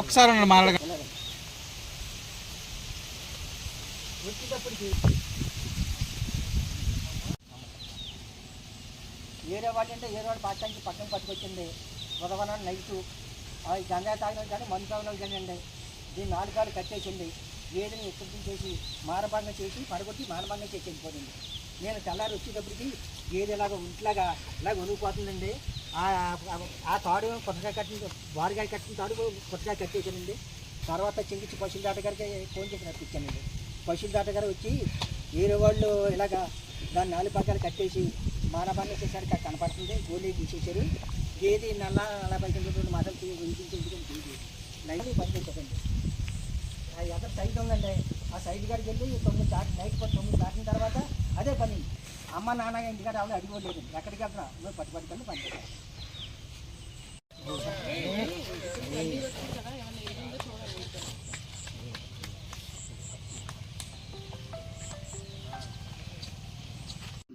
ఒకసారి వచ్చేటప్పటికి ఏరే వాడు అంటే ఏరే వాడు పక్కన పక్కన పట్టుకొచ్చింది. ఉదవన నైటు. ఆ గంగా తాగిన కానీ మందు తాగిన కానీ అండి. దీన్ని నాలుగు కాళ్ళు కట్టేసింది. గేదెని ఎత్తుకుని చేసి మానభంగం చేసి పడగొట్టి మానభంగం చేసి వెళ్ళిపోయింది. నేను తెల్లారి వచ్చేటప్పటికి గేదె ఇలాగ ఇంట్లాగా ఇలాగ వణిగిపోతుందండి ఆ తాడు కొత్తగా కట్టిన బారుగా కట్టిన తాడు కొత్తగా కట్టేసానండి తర్వాత చింగిచ్చి పశువుల దాటగారికి ఫోన్ చేసి రప్పించానండి. పశువుల దాటగారు వచ్చి వేరే వాళ్ళు ఇలాగా దాన్ని నాలుగు పక్కలు కట్టేసి మానభంగం చేశారు కనపడుతుంది. గోళీ తీసేశారు. గేది నల్ల నలభై తొమ్మిది మాటలు వినిపించేందుకు నైట్ పని చేశారండి ఆ ఎదరు సైడ్ ఉందండి? ఆ సైడ్ కాడికి వెళ్ళి తొమ్మిది దాటి నైట్ తొమ్మిది దాటిన తర్వాత అదే పని. అమ్మ నాన్న ఇంటికాడ ఎవరు అడిగోలేదు ఎక్కడికి వెళ్తున్నా? నువ్వు పట్టు పని చేస్తాను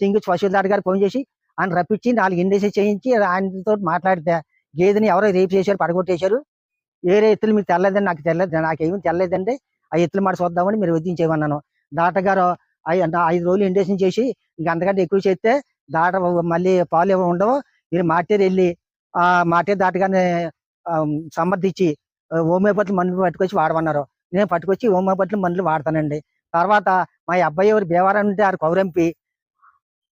సింగు పశువుల దాటగారికి ఫోన్ చేసి ఆయన రప్పించి నాలుగు ఇండేసి చేయించి ఆయనతో మాట్లాడితే గేదెని ఎవరో రేపు చేశారు పడగొట్టేశారు. వేరే ఎత్తులు మీకు తెల్లదండి నాకు తెల్లదు నాకేమీ తెల్లదండి. ఆ ఎత్తులు మాట చూద్దామని మీరు వదిలించేయమన్నాను. దాటగారు ఐదు రోజులు ఇండేషన్ చేసి ఇంక అంతకంటే ఎక్కువ చేస్తే దాట మళ్ళీ పాలు ఏమీ ఉండవు. మీరు మాటేరు వెళ్ళి ఆ మాటేరు దాటగానే సమర్థించి హోమియోపతి మందులు పట్టుకొచ్చి వాడమన్నారు. నేను పట్టుకొచ్చి హోమియోపతి మందులు వాడతానండి. తర్వాత మా అబ్బాయి ఎవరు బేవారం ఉంటే ఆరు కౌరంపి.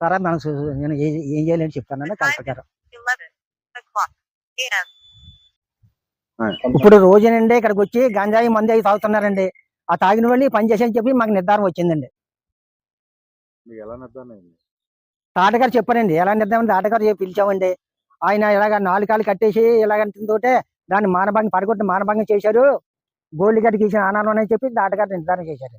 తర్వాత మనం నేను ఏ- చేయాలని చెప్తానండి కలెక్టర్ గారు 11 o'clock a.m. ఇప్పుడు రోజునండి ఇక్కడికి వచ్చి గంజాయి మంది అవి తాగుతున్నారండి. ఆ తాగిన వాళ్ళు పని చేసేని చెప్పి మాకు నిర్ధారణ వచ్చిందండి. తాటగారు చెప్పారండి ఎలా నిర్ధారణ తాటగారు చెప్పి పిలిచామండి. ఆయన ఇలాగ నాలుగు కాళ్ళు కట్టేసి ఇలాగంటుంటే దాన్ని మానభంగం పడగొట్టి మానభంగం చేశారు. గోల్డ్ గడ్డికి ఇచ్చిన ఆనాలు అని చెప్పి తాటగారు నిర్ధారణ చేశారు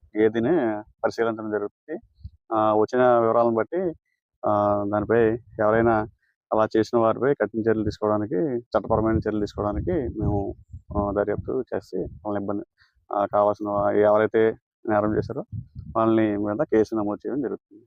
గేదెని పరిశీలించడం జరుగుతుంది. వచ్చిన వివరాలను బట్టి దానిపై ఎవరైనా అలా చేసిన వారిపై కఠిన చర్యలు తీసుకోవడానికి చట్టపరమైన చర్యలు తీసుకోవడానికి మేము దర్యాప్తు చేసి వాళ్ళని ఇబ్బంది కావాల్సిన ఎవరైతే నేరం చేశారో వాళ్ళని మీద కేసు నమోదు చేయడం జరుగుతుంది.